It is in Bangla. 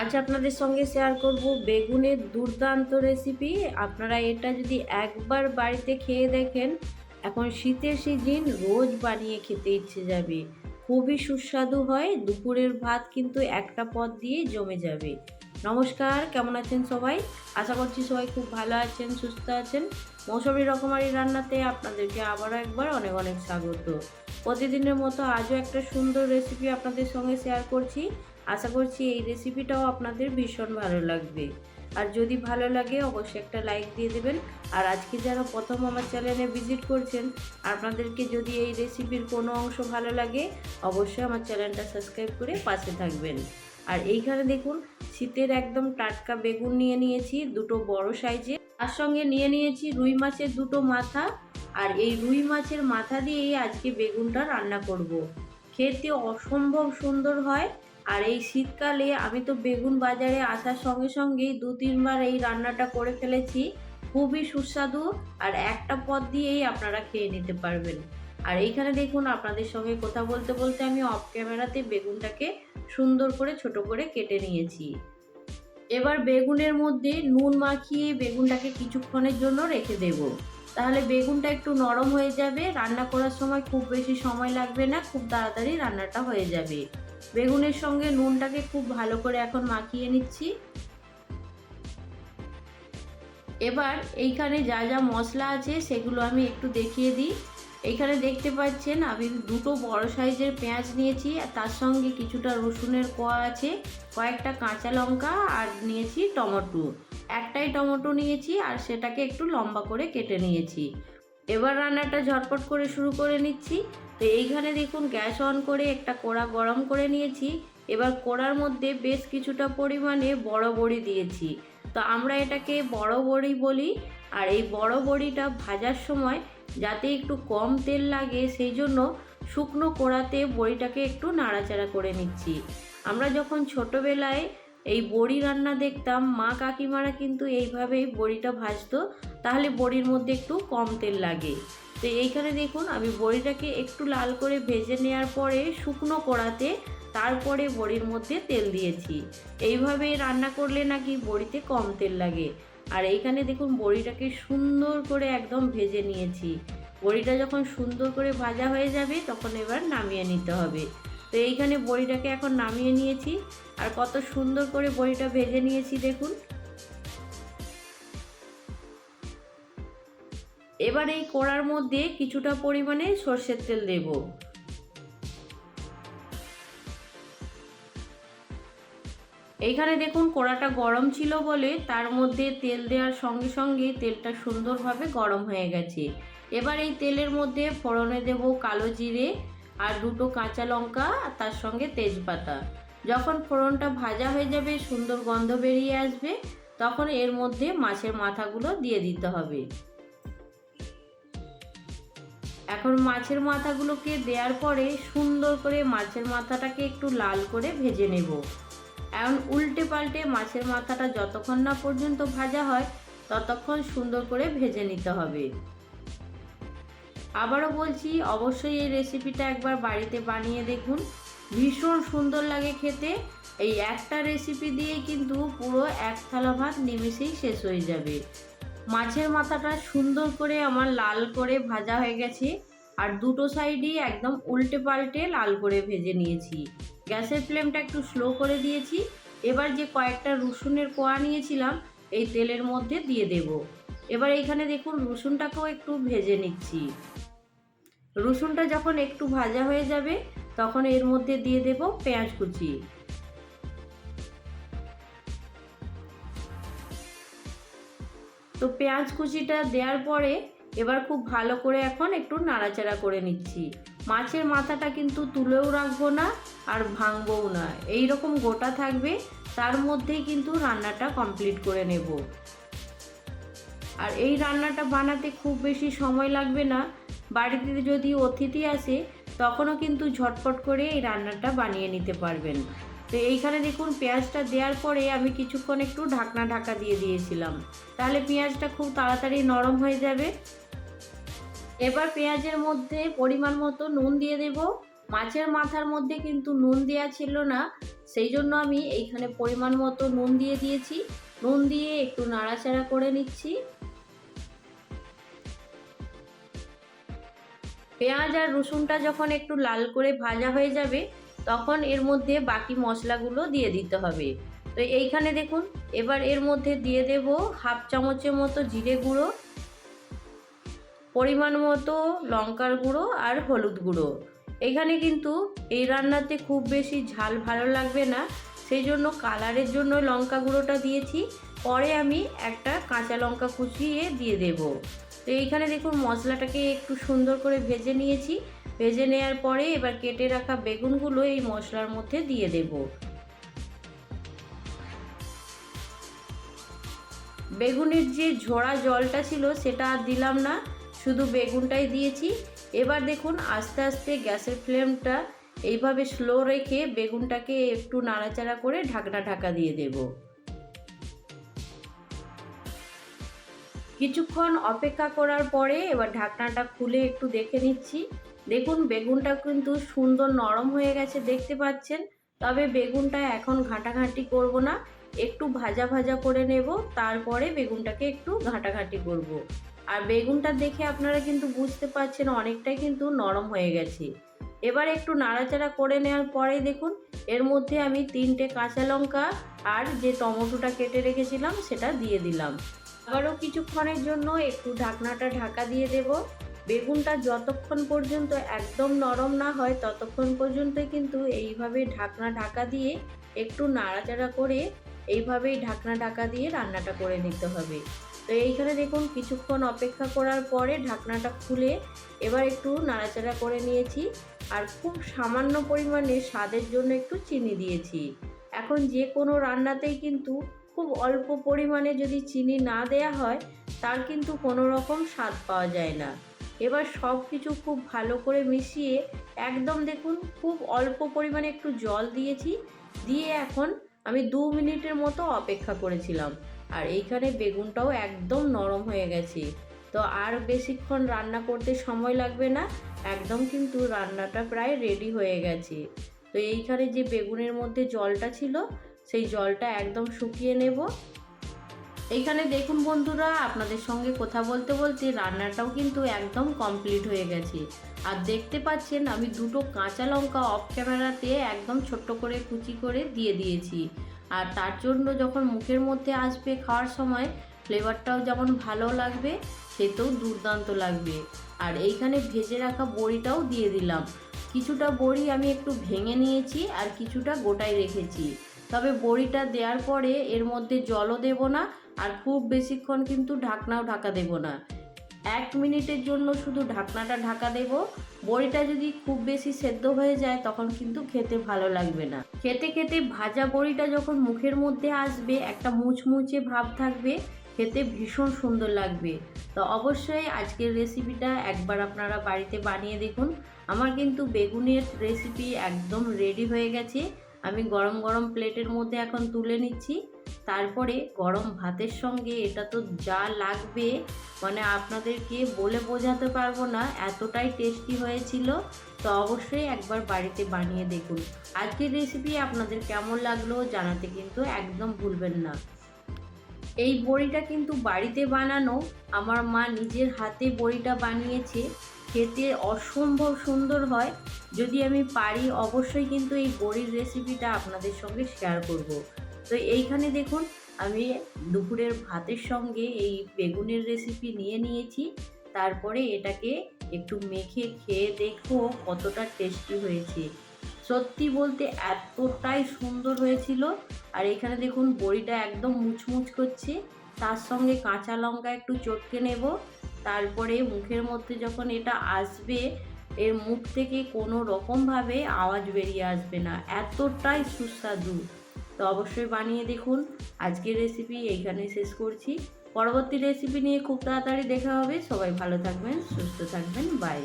আজ আপনাদের সঙ্গে শেয়ার করব বেগুনের দুর্দান্ত রেসিপি আপনারা এটা যদি একবার বাড়িতে খেয়ে দেখেন, এখন শীতের সিজন রোজ বানিয়ে খেতে ইচ্ছে যাবে। খুবই সুস্বাদু হয়, দুপুরের ভাত কিন্তু একটা পদ দিয়ে জমে যাবে। নমস্কার, কেমন আছেন সবাই? আশা করছি সবাই খুব ভালো আছেন, সুস্থ আছেন। মৌসুমি রকমারি রান্নাতে আপনাদেরকে আবারও একবার অনেক অনেক স্বাগত। প্রতিদিনের মতো আজও একটা সুন্দর রেসিপি আপনাদের সঙ্গে শেয়ার করছি। আশা করছি এই রেসিপিটাও আপনাদের ভীষণ ভালো লাগবে। আর যদি ভালো লাগে, অবশ্যই একটা লাইক দিয়ে দেবেন। আর আজকে যারা প্রথম আমার চ্যানেলে ভিজিট করছেন, আপনাদেরকে যদি এই রেসিপির কোনো অংশ ভালো লাগে, অবশ্যই আমার চ্যানেলটা সাবস্ক্রাইব করে পাশে থাকবেন। আর এইখানে দেখুন, শীতের একদম টাটকা বেগুন নিয়ে নিয়েছি, দুটো বড় সাইজে তার সঙ্গে নিয়ে নিয়েছি রুই মাছের দুটো মাথা। আর এই রুই মাছের মাথা দিয়েই আজকে বেগুনটা রান্না করব। খেতে অসম্ভব সুন্দর হয়। আর এই শীতকালে আমি তো বেগুন বাজারে আসার সঙ্গে সঙ্গেই দু তিনবার এই রান্নাটা করে ফেলেছি। খুবই সুস্বাদু আর একটা পদ দিয়েই আপনারা খেয়ে নিতে পারবেন। আর এইখানে দেখুন আপনাদের সঙ্গে কথা বলতে বলতে আমি অফ ক্যামেরাতে বেগুনটাকে সুন্দর করে ছোট করে কেটে নিয়েছি। এবার বেগুনের মধ্যে নুন মাখিয়ে বেগুনটাকে কিছুক্ষণের জন্য রেখে দেব। তাহলে বেগুনটা একটু নরম হয়ে যাবে, রান্না করার সময় খুব বেশি সময় লাগবে না, খুব তাড়াতাড়ি রান্নাটা হয়ে যাবে। বেগুনের সঙ্গে নুনটাকে খুব ভালো করে এখন মাখিয়ে নিচ্ছি। এবার এইখানে যা যা মশলা আছে সেগুলো আমি একটু দেখিয়ে দিই। এইখানে দেখতে পাচ্ছেন আমি দুটো বড় সাইজের পেঁয়াজ নিয়েছি, আর তার সঙ্গে কিছুটা রসুনের কোয়া আছে, কয়েকটা কাঁচা লঙ্কা, আর নিয়েছি টমেটো। একটাই টমেটো নিয়েছি, আর সেটাকে একটু লম্বা করে কেটে নিয়েছি। এবার রান্নাটা ঝটপট করে শুরু করে নিচ্ছি। তো এইখানে দেখুন, গ্যাস অন করে একটা কড়া গরম করে নিয়েছি। এবার কড়ার মধ্যে বেশ কিছুটা পরিমাণে বড় বড়ি দিয়েছি। তো আমরা এটাকে বড় বড়ি বলি, আর এই বড় বড়িটা ভাজার সময় যাতে একটু কম তেল লাগে, সেই জন্য শুকনো কড়াতে বড়িটাকে একটু নাড়াচাড়া করে নিচ্ছি। আমরা যখন ছোটোবেলায় এই বড়ি রান্না দেখতাম, মা কাকিমারা কিন্তু এইভাবেই বড়িটা ভাজতো। তাহলে বড়ির মধ্যে একটু কম তেল লাগে। তো এইখানে দেখুন, আমি বড়িটাকে একটু লাল করে ভেজে নেওয়ার পরে শুকনো কড়াতে তারপরে বড়ির মধ্যে তেল দিয়েছি। এইভাবে রান্না করলে নাকি বড়িতে কম তেল লাগে। আর এইখানে দেখুন, বড়িটাকে সুন্দর করে একদম ভেজে নিয়েছি। বড়িটা যখন সুন্দর করে ভাজা হয়ে যাবে, তখন এবার নামিয়ে নিতে হবে। তো এইখানে বড়িটাকে এখন নামিয়ে নিয়েছি। আর কত সুন্দর করে বড়িটা ভেজে নিয়েছি, দেখুন। এবার এই কড়ার মধ্যে কিছুটা পরিমাণে সর্ষের তেল দেব। এইখানে দেখুন, কড়াটা গরম ছিল বলে তার মধ্যে তেল দেওয়ার সঙ্গে সঙ্গে তেলটা সুন্দরভাবে গরম হয়ে গেছে। এবার এই তেলের মধ্যে ফোড়নে দেব কালো জিরে আর দুটো কাঁচা লঙ্কা আর তার সঙ্গে তেজপাতা। যখন ফোড়নটা ভাজা হয়ে যাবে, সুন্দর গন্ধ বেরিয়ে আসবে, তখন এর মধ্যে মাছের মাথাগুলো দিয়ে দিতে হবে। এখন মাছের মাথাগুলোকে দেওয়ার পরে সুন্দর করে মাছের মাথাটাকে একটু লাল করে ভেজে নেব। এখন উল্টে পাল্টে মাছের মাথাটা যতক্ষণ না পর্যন্ত ভাজা হয়, ততক্ষণ সুন্দর করে ভেজে নিতে হবে। আবারও বলছি, অবশ্যই এই রেসিপিটা একবার বাড়িতে বানিয়ে দেখুন। ভীষণ সুন্দর লাগে খেতে। এই একটা রেসিপি দিয়ে কিন্তু পুরো এক থালা ভাত নিমেষেই শেষ হয়ে যাবে। মাছের মাথাটা সুন্দর করে আমার লাল করে ভাজা হয়ে গেছে। আর দুটো সাইডই একদম উল্টে পাল্টে লাল করে ভেজে নিয়েছি। গ্যাসের ফ্লেমটা একটু স্লো করে দিয়েছি। এবার যে কয়েকটা রসুনের কোয়া নিয়েছিলাম, এই তেলের মধ্যে দিয়ে দেব। এবার এইখানে দেখুন, রসুনটাকেও একটু ভেজে নিচ্ছি। রসুনটা যখন একটু ভাজা হয়ে যাবে, তখন এর মধ্যে দিয়ে দেব পেঁয়াজ কুচি। তো পেঁয়াজ কুচিটা দেওয়ার পরে এবার খুব ভালো করে এখন একটু নাড়াচাড়া করে নিচ্ছি। মাছের মাথাটা কিন্তু তুলেও রাখব না আর ভাঙবও না। এই রকম গোটা থাকবে, তার মধ্যেই কিন্তু রান্নাটা কমপ্লিট করে নেব। আর এই রান্নাটা বানাতে খুব বেশি সময় লাগবে না। বাড়িতে যদি অতিথি আসে, তখনও কিন্তু ঝটপট করে এই রান্নাটা বানিয়ে নিতে পারবেন। তো এইখানে দেখুন, পেঁয়াজটা দেওয়ার পরে আমি কিছুক্ষণ একটু ঢাকনা ঢাকা দিয়ে দিয়েছিলাম। তাহলে পেঁয়াজটা খুব তাড়াতাড়ি নরম হয়ে যাবে। এবার পেঁয়াজের মধ্যে পরিমাণ মতো নুন দিয়ে দেব। মাছের মাথার মধ্যে কিন্তু নুন দেওয়া ছিল না, সেই জন্য আমি এইখানে পরিমাণ মতো নুন দিয়ে দিয়েছি। নুন দিয়ে একটু নাড়াচাড়া করে নিচ্ছি। পেঁয়াজ আর রসুনটা যখন একটু লাল করে ভাজা হয়ে যাবে, তখন এর মধ্যে বাকি মশলাগুলো দিয়ে দিতে হবে। তো এইখানে দেখুন, এবার এর মধ্যে দিয়ে দেব হাফ চামচের মতো জিরে গুঁড়ো, পরিমাণ মতো লঙ্কার গুঁড়ো আর হলুদ গুঁড়ো। এখানে কিন্তু এই রান্নাতে খুব বেশি ঝাল ভালো লাগবে না সেই জন্য কালারের জন্য লঙ্কা গুঁড়োটা দিয়েছি। পরে আমি একটা কাঁচা লঙ্কা কুচিয়ে দিয়ে দেব। তো এইখানে দেখুন মশলাটাকে একটু সুন্দর করে ভেজে নিয়েছি। ভেজে নেওয়ার পরে এবার কেটে রাখা বেগুনগুলো এই মশলার মধ্যে দিয়ে দেব। বেগুনের যে ঝোড়া জলটা ছিল সেটা আর দিলাম না, শুধু বেগুনটাই দিয়েছি। এবার দেখুন আস্তে আস্তে গ্যাসের ফ্লেমটা এইভাবে স্লো রেখে বেগুনটাকে একটু নাড়াচাড়া করে ঢাকনা ঢাকা দিয়ে দেব। কিছুক্ষণ অপেক্ষা করার পরে এবার ঢাকনাটা খুলে একটু দেখে নিচ্ছি। দেখুন, বেগুনটা কিন্তু সুন্দর নরম হয়ে গেছে, দেখতে পাচ্ছেন? তবে বেগুনটা এখন ঘাঁটাঘাঁটি করব না, একটু ভাজা ভাজা করে নেব, তারপরে বেগুনটাকে একটু ঘাঁটাঘাঁটি করব। আর বেগুনটা দেখে আপনারা কিন্তু বুঝতে পারছেন অনেকটাই কিন্তু নরম হয়ে গেছে। এবার একটু নাড়াচাড়া করে নেওয়ার পরে দেখুন, এর মধ্যে আমি তিনটে কাঁচা লঙ্কা আর যে টমেটোটা কেটে রেখেছিলাম, সেটা দিয়ে দিলাম। আবারও কিছুক্ষণের জন্য একটু ঢাকনাটা ঢাকা দিয়ে দেব। বেগুনটা যতক্ষণ পর্যন্ত একদম নরম না হয় ততক্ষণ পর্যন্তই কিন্তু এইভাবে ঢাকনা ঢাকা দিয়ে একটু নাড়াচাড়া করে এইভাবেই ঢাকনা ঢাকা দিয়ে রান্নাটা করে নিতে হবে। তো এইখানে দেখুন কিছুক্ষণ অপেক্ষা করার পরে ঢাকনাটা খুলে এবার একটু নাড়াচাড়া করে নিয়েছি আর খুব সামান্য পরিমাণে স্বাদের জন্য একটু চিনি দিয়েছি। এখন যে কোনো রান্নাতেই কিন্তু খুব অল্প পরিমাণে যদি চিনি না দেয়া হয়, তার কিন্তু কোনো রকম স্বাদ পাওয়া যায় না। এবার সব কিছু খুব ভালো করে মিশিয়ে একদম দেখুন খুব অল্প পরিমাণে একটু জল দিয়েছি, দিয়ে এখন আমি দু মিনিটের মতো অপেক্ষা করেছিলাম। আর এইখানে বেগুনটাও একদম নরম হয়ে গেছে। তো আর বেশিক্ষণ রান্না করতে সময় লাগবে না, একদম কিন্তু রান্নাটা প্রায় রেডি হয়ে গেছে। তো এইখানে যে বেগুনের মধ্যে জলটা ছিল সেই জলটা একদম শুকিয়ে নেব। এইখানে দেখুন বন্ধুরা, আপনাদের সঙ্গে কথা বলতে বলতে রান্নাটাও কিন্তু একদম কমপ্লিট হয়ে গেছে। আর দেখতে পাচ্ছেন, আমি দুটো কাঁচা লঙ্কা অফ ক্যামেরাতে একদম ছোট্ট করে কুচি করে দিয়ে দিয়েছি। আর তার জন্য যখন মুখের মধ্যে আসবে খাওয়ার সময় ফ্লেভারটাও যেমন ভালো লাগবে সেতেও দুর্দান্ত লাগবে। আর এইখানে ভেজে রাখা বড়িটাও দিয়ে দিলাম। কিছুটা বড়ি আমি একটু ভেঙে নিয়েছি আর কিছুটা গোটাই রেখেছি। তবে বড়িটা দেওয়ার পরে এর মধ্যে জলও দেব না আর খুব বেশিক্ষণ কিন্তু ঢাকনাও ঢাকা দেব না। এক মিনিটের জন্য শুধু ঢাকনাটা ঢাকা দেব। বড়িটা যদি খুব বেশি সেদ্ধ হয়ে যায় তখন কিন্তু খেতে ভালো লাগবে না। খেতে খেতে ভাজা বড়িটা যখন মুখের মধ্যে আসবে, একটা মুচমুচে ভাব থাকবে, খেতে ভীষণ সুন্দর লাগবে। তো অবশ্যই আজকের রেসিপিটা একবার আপনারা বাড়িতে বানিয়ে দেখুন। আমার কিন্তু বেগুনের রেসিপি একদম রেডি হয়ে গেছে। আমি গরম গরম প্লেটের মধ্যে এখন তুলে নিচ্ছি। তারপরে গরম ভাতের সঙ্গে এটা তো যা লাগবে মানে আপনাদেরকে বলে বোঝাতে পারব না, এতটাই টেস্টি হয়েছিল। তো অবশ্যই একবার বাড়িতে বানিয়ে দেখুন। আজকের রেসিপি আপনাদের কেমন লাগল জানাতে কিন্তু একদম ভুলবেন না। এই বড়িটা কিন্তু বাড়িতে বানানো, আমার মা নিজের হাতে বড়িটা বানিয়েছে। খেতে অসম্ভব সুন্দর হয়, যদি আমি পারি অবশ্যই কিন্তু এই বড়ির রেসিপিটা আপনাদের সঙ্গে শেয়ার করব। তো এইখানে দেখুন, আমি দুপুরের ভাতের সঙ্গে এই বেগুনের রেসিপি নিয়ে নিয়েছি, তারপরে এটাকে একটু মেখে খেয়ে দেখো কতটা টেস্টি হয়েছে। সত্যি বলতে এতটাই সুন্দর হয়েছিল, আর এখানে দেখুন বড়িটা একদম মুচমুচ করছে, তার সঙ্গে কাঁচা লঙ্কা একটু চটকে নেব তারপরে মুখের মধ্যে যখন এটা আসবে, এর মুখ থেকে কোনো রকমভাবে আওয়াজ বেরিয়ে আসবে না। এতটাই সুস্বাদু। তো অবশ্যই বানিয়ে দেখুন। আজকের রেসিপি এইখানে শেষ করছি। পরবর্তী রেসিপি নিয়ে খুব তাড়াতাড়ি দেখা হবে। সবাই ভালো থাকবেন, সুস্থ থাকবেন। বাই